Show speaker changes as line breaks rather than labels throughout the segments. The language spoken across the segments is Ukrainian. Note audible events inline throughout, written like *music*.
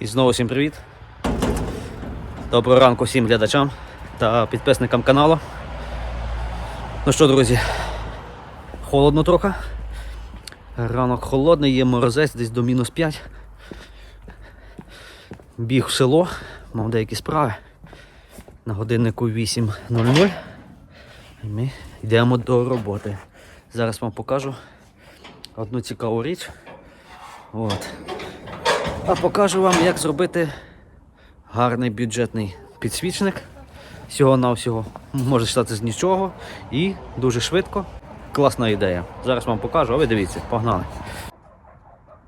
І знову всім привіт. Доброго ранку всім глядачам та підписникам каналу. Ну що, друзі, холодно трохи. Ранок холодний, є морозець десь до мінус 5. Біг в село, мав деякі справи. На годиннику 8.00. І ми йдемо до роботи. Зараз вам покажу одну цікаву річ. От. А покажу вам, як зробити гарний бюджетний підсвічник. Всього-навсього може стати з нічого і дуже швидко. Класна ідея. Зараз вам покажу, а ви дивіться, погнали.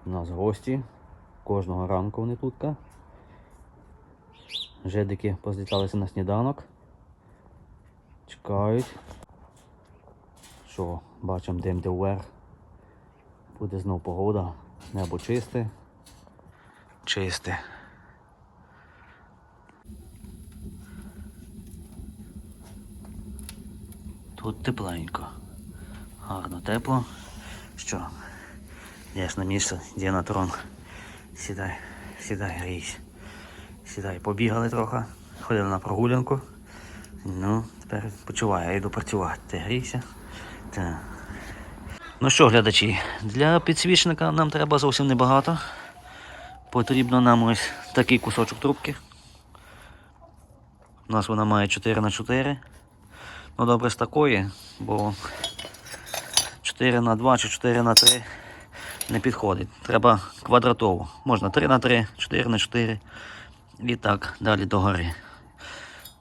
У нас гості. Кожного ранку вони тут. Жедики позліталися на сніданок. Чекають. Що, бачимо дим де вверх. Буде знов погода. Небо чисте. Чисте. Тут тепленько. Гарно тепло. Що? Йдеш на місце, де на трон. Сідай, сідай, грійся. Сідай, побігали трохи, ходили на прогулянку. Ну, тепер почувай, я йду працювати. Ти грійся. Так. Ну що, глядачі, для підсвічника нам треба зовсім небагато. Потрібно нам ось такий кусочок трубки. У нас вона має 4 на 4 Ну добре з такої, бо 4 на 2 чи 4 на 3 не підходить. Треба квадратово. Можна 3 на 3 4 на 4 і так далі догори.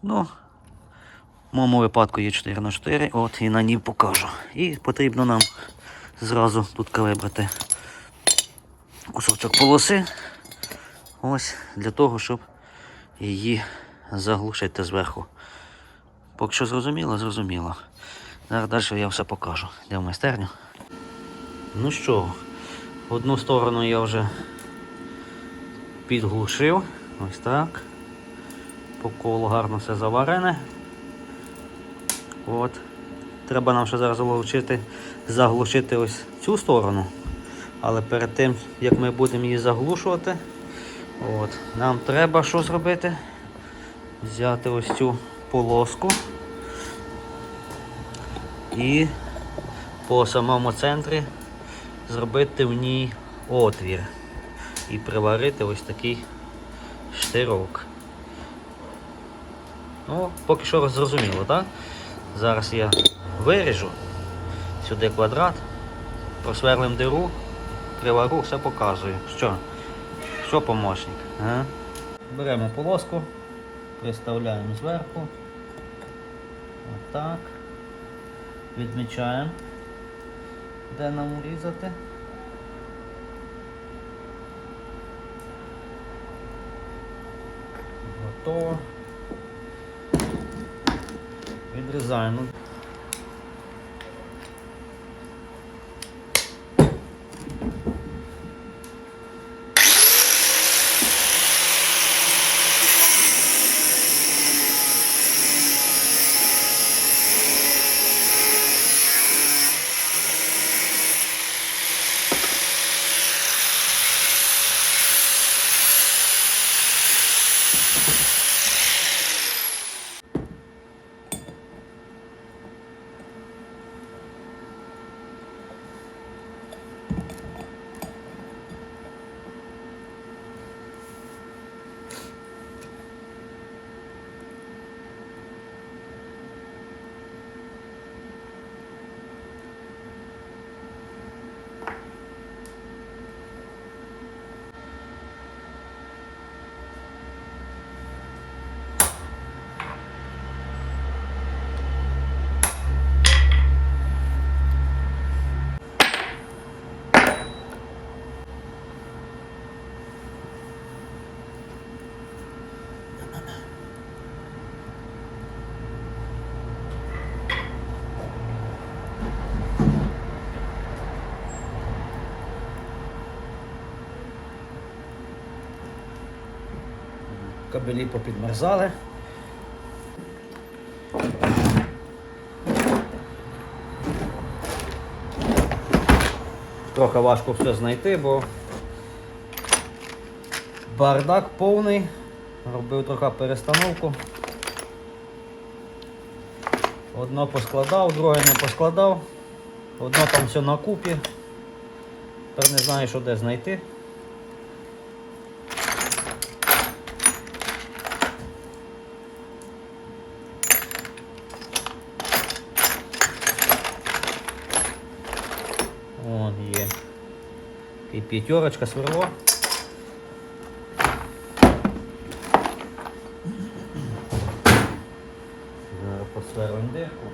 Ну, в моєму випадку є 4 на 4 от і на ній покажу. І потрібно нам зразу тут вибрати кусочок полоси. Ось для того, щоб її заглушити зверху. Поки що зрозуміло, зрозуміло. Зараз далі я все покажу. Де в майстерню. Ну що, одну сторону я вже підглушив. Ось так. По колу гарно все заварене. От. Треба нам ще зараз заглушити, заглушити ось цю сторону. Але перед тим, як ми будемо її заглушувати, от, нам треба що зробити? Взяти ось цю полоску і по самому центрі зробити в ній отвір і приварити ось такий штирок. Ну, поки що зрозуміло, так? Зараз я виріжу сюди квадрат, просверлим диру, привару, все показую. Що? Що помощник? Беремо полоску, приставляємо зверху. Отак. Відмічаємо, де нам урізати. Готово. Відрізаємо. Кабелі попідмерзали. Трохи важко все знайти, бо Бардак повний. Робив трохи перестановку. Одно поскладав, друге не поскладав. Одно там все на купі. Тепер не знаю, що де знайти. Вон є. І п'ятерочка сверло. Зараз посверлим дирку.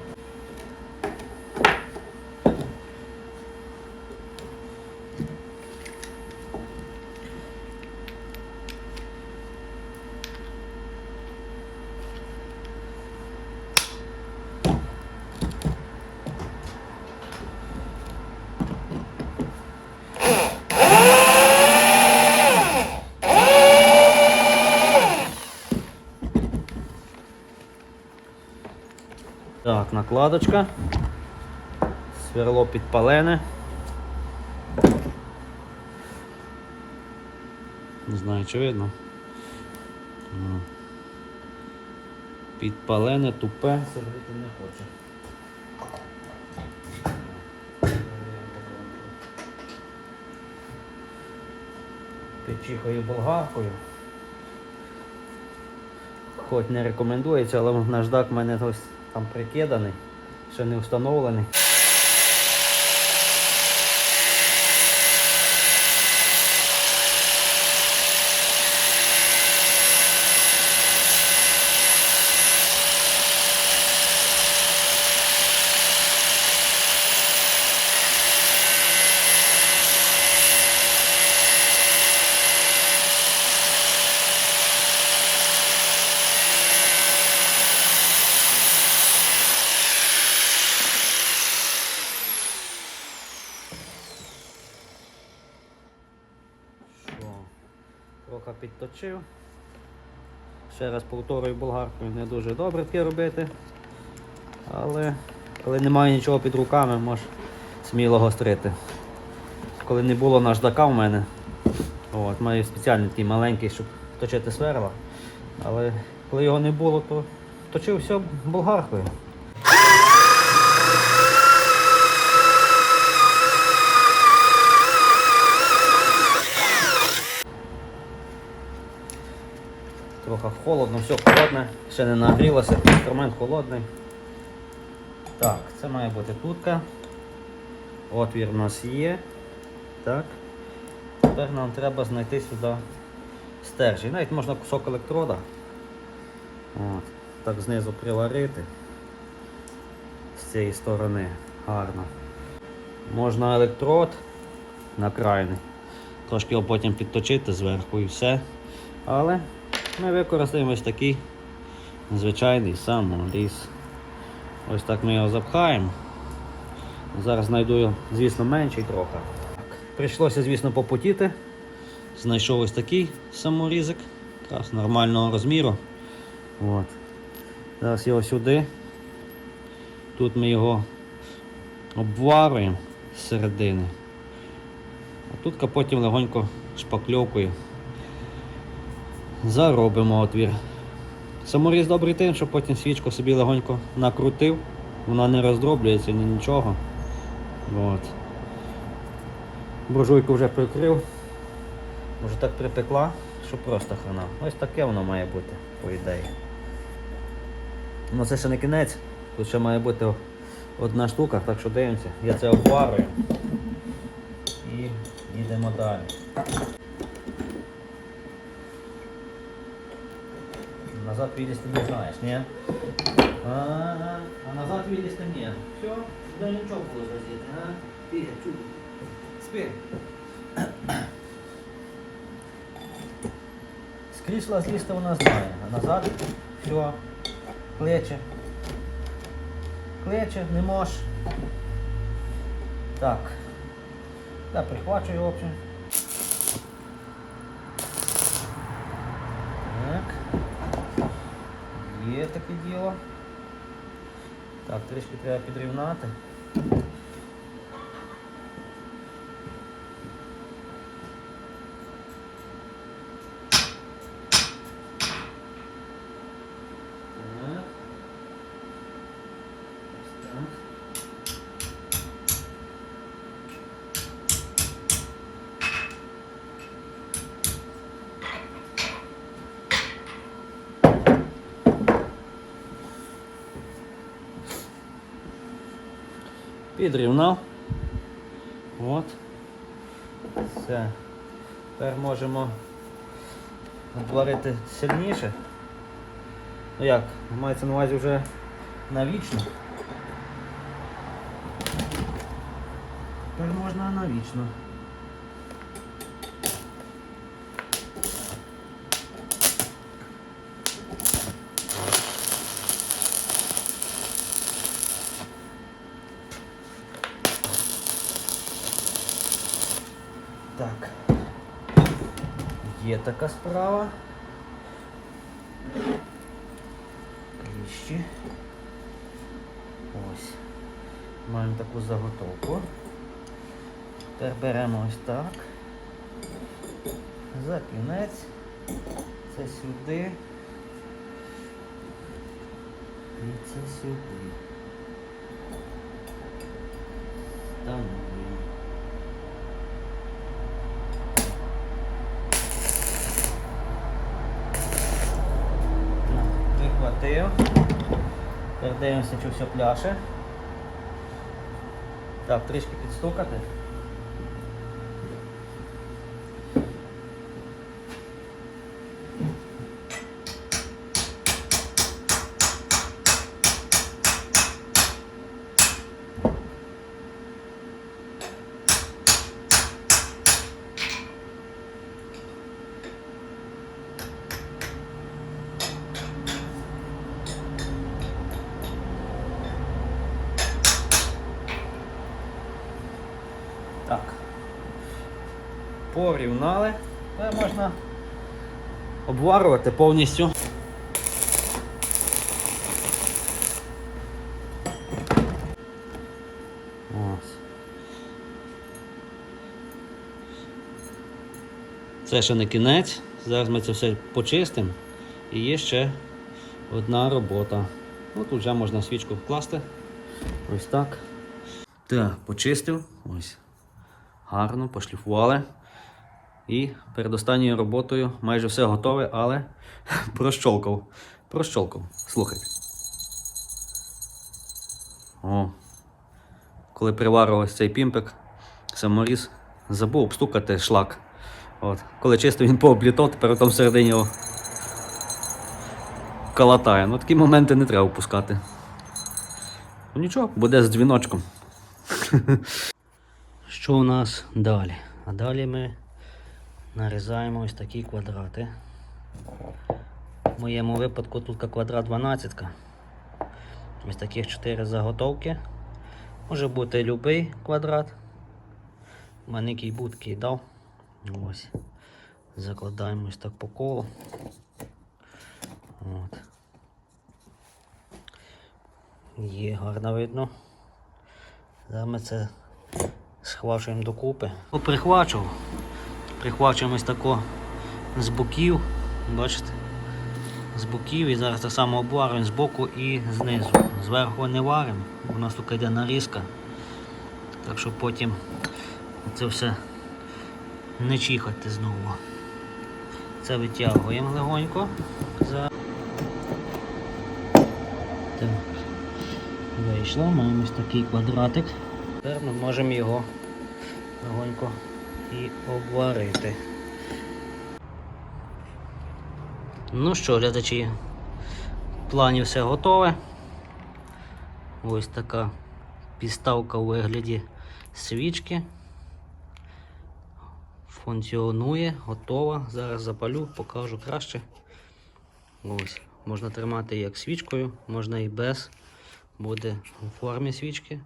Так, накладочка. Сверло підпалене. Не знаю, чи видно. Підпалене, тупе, сердити не хоче. Печихою болгаркою. Хоч не рекомендується, але наждак в мене ось там прикиданий, ще не встановлений. Що? Трохи підточив. Ще раз повторюю болгаркою, не дуже добре таке робити. Але коли немає нічого під руками, можеш сміло гострити. Коли не було наждака в мене, от, маю спеціальний такий маленький, щоб точити сверла. Але коли його не було, то точив все болгаркою. Трохи холодно, все холодне, ще не нагрілося, інструмент холодний. Так, це має бути тутка. Отвір у нас є. Так. Тепер нам треба знайти сюди стержень. Навіть можна кусок електрода. От. Так знизу приварити. З цієї сторони гарно. Можна електрод на крайний. Трошки його потім підточити зверху і все. Але ми використаємо ось такий звичайний саморіз. Ось так ми його запхаємо. Зараз знайду, звісно, менший трохи. Прийшлося, звісно, попотіти. Знайшов ось такий саморізик, якраз нормального розміру. От. Зараз його сюди. Тут ми його обварюємо з середини. А тут потім легонько шпакльовкою заробимо отвір. Саморіз добрий тим, що потім свічку собі легонько накрутив, вона не роздроблюється ні нічого. От. Буржуйку вже прикрив. Може так припекла, що просто хрена. Ось таке воно має бути, по ідеї. Ну це ще не кінець, тут ще має бути одна штука, так що дивимося. Я це обварую і їдемо далі. Назад вылезти не знаешь, не? А, а назад вылезти нет. Все, сюда ничего было разъедет, а? Ты, чудо. Спи. С кресла злізти у нас знає, а назад все, плечі. Плечі, не можеш. Так. Я прихвачу його, в общем. Є таке. Так, трішки треба підрівнати. Підрівнав. От. Все. Тепер можемо обварити сильніше. Ну як, мається на увазі вже навічно. Тепер можна навічно. Так. Є така справа. Кліщі. Ось. Маємо таку заготовку. Тепер беремо ось так. За кінець. Це сюди. І це сюди. Встановлюємо. Прихватив. Тепер Передивимося, чи все пляше. Так, трішки підстукати. Так. Порівняли. Тепер можна обварювати повністю. Ось. Це ще не кінець. Зараз ми це все почистимо. І є ще одна робота. Ну, тут вже можна свічку вкласти. Ось так. Так, почистив. Ось. Гарно, пошліфували. І перед останньою роботою майже все готове, але *laughs* прощолкав. Прощолкав. Слухайте. О. Коли приварувався цей пімпик, саморіз забув обстукати шлак. От. Коли чистив він пооблітав, тепер там всередині його калатає. Ну такі моменти не треба впускати. Ну нічого, буде з дзвіночком. *laughs* Що у нас далі? А далі ми нарізаємо ось такі квадрати. В моєму випадку тут квадрат 12. Ось таких 4 заготовки. Може бути будь-який квадрат. Який будь-який дав. Ось. Закладаємо ось так по колу. От. Є гарно видно. Зараз ми це схвачуємо докупи. О, Прихвачував. Прихвачуємо тако з боків. Бачите? З боків і зараз так само обварюємо з боку і знизу. Зверху не варимо, у нас тут йде нарізка. Так що потім це все не чихати знову. Це витягуємо легонько. Так. Вийшло, маємо ось такий квадратик. Тепер ми можемо його легонько і обварити. Ну що, глядачі, в плані все готове. Ось така підставка у вигляді свічки. Функціонує, готова. Зараз запалю, покажу краще. Ось, можна тримати як свічкою, можна і без. Буде у формі свічки.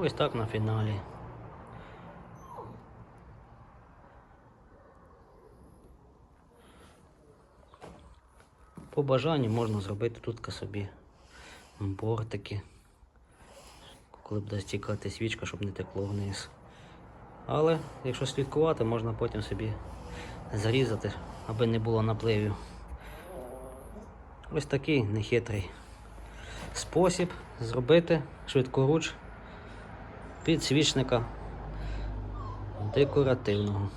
Ось так на фіналі. По бажанню можна зробити тут собі бортики, коли буде стікати свічка, щоб не текло вниз. Але якщо слідкувати, можна потім собі зарізати, аби не було напливів. Ось такий нехитрий спосіб зробити швидкоруч підсвічника декоративного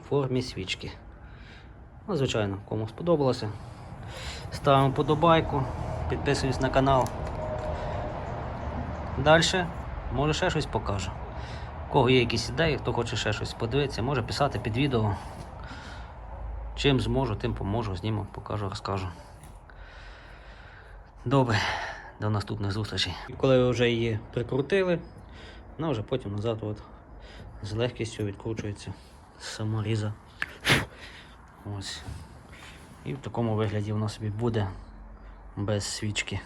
в формі свічки. Ну, звичайно, кому сподобалося. Ставимо подобайку, підписуйтесь на канал. Далі Може ще щось покажу. У кого є якісь ідеї, хто хоче ще щось подивитися, може писати під відео. Чим зможу, тим поможу, зніму, покажу, розкажу. Добре, до наступних зустрічей. Коли ви вже її прикрутили, вона вже потім назад от, з легкістю відкручується саморіза. Ось. І в такому вигляді воно собі буде без свічки.